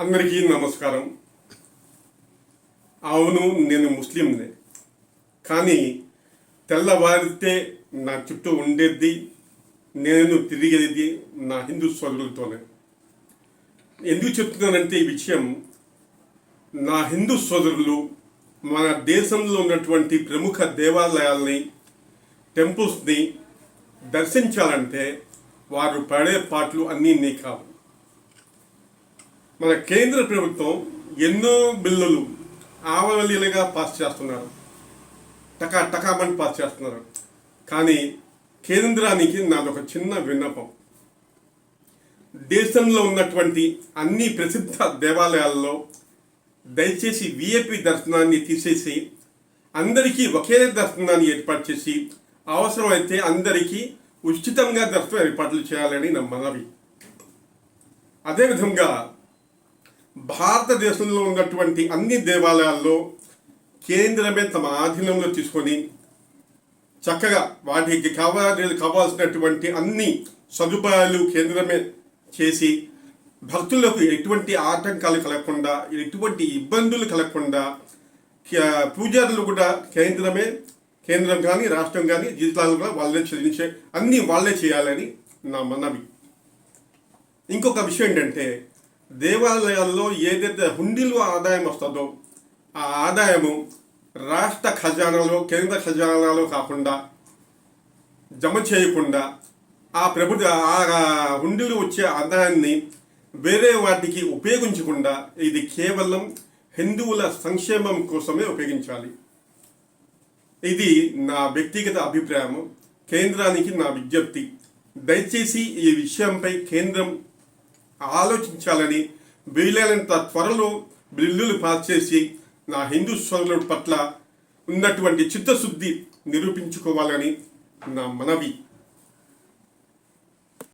అందరికీ నమస్కారం. అవును నేను ముస్లింనే. కానీ తెల్లవారితే నా చుట్టూ ఉండేది నేను తిరిగేది నా హిందూ సోదరులతోనే. ఎందుకు చెప్తున్నానంటే ఈ విషయం నా హిందూ సోదరులు మన దేశంలో ఉన్నటువంటి ప్రముఖ దేవాలయాల్ని టెంపుల్స్ని దర్శించాలంటే వారు పడే పాటలు అన్నీ నీ కావు. మన కేంద్ర ప్రభుత్వం ఎన్నో బిల్లులు ఆవలీలుగా పాస్ చేస్తున్నారు. టకా టకామని పాస్ చేస్తున్నారు. కానీ కేంద్రానికి నాదొక చిన్న విన్నపం. దేశంలో ఉన్నటువంటి అన్ని ప్రసిద్ధ దేవాలయాల్లో దయచేసి విఐపి దర్శనాన్ని తీసేసి అందరికీ ఒకే దర్శనాన్ని ఏర్పాటు చేసి అవసరమైతే అందరికీ ఉచితంగా దర్శనం ఏర్పాట్లు చేయాలని నా మనవి. అదేవిధంగా భారతదేశంలో ఉన్నటువంటి అన్ని దేవాలయాల్లో కేంద్రమే తమ ఆధీనంలో తీసుకొని చక్కగా వాటికి కావాలి కావాల్సినటువంటి అన్ని సదుపాయాలు కేంద్రమే చేసి భక్తులకు ఎటువంటి ఆటంకాలు కలగకుండా ఎటువంటి ఇబ్బందులు కలగకుండా పూజారులు కూడా కేంద్రమే కేంద్రం కానీ రాష్ట్రం కానీ జిల్లాలు కూడా వాళ్ళే చెల్లించే అన్నీ వాళ్ళే చేయాలని నా మనవి. ఇంకొక విషయం ఏంటంటే దేవాలయాల్లో ఏదైతే హుండీలో ఆదాయం వస్తుందో ఆ ఆదాయము రాష్ట్ర ఖజానాలో కేంద్ర ఖజానాలో కాకుండా జమ చేయకుండా ఆ ప్రభుత్వ ఆ హుండీలు వచ్చే ఆదాయాన్ని వేరే వాటికి ఉపయోగించకుండా ఇది కేవలం హిందువుల సంక్షేమం కోసమే ఉపయోగించాలి. ఇది నా వ్యక్తిగత అభిప్రాయం కేంద్రానికి నా విజ్ఞప్తి. దయచేసి ఈ విషయంపై కేంద్రం ఆలోచించాలని వీలైనంత త్వరలో బిల్లులు పాస్ చేసి నా హిందూ సోదరుల పట్ల ఉన్నటువంటి చిత్తశుద్ధి నిరూపించుకోవాలని నా మనవి.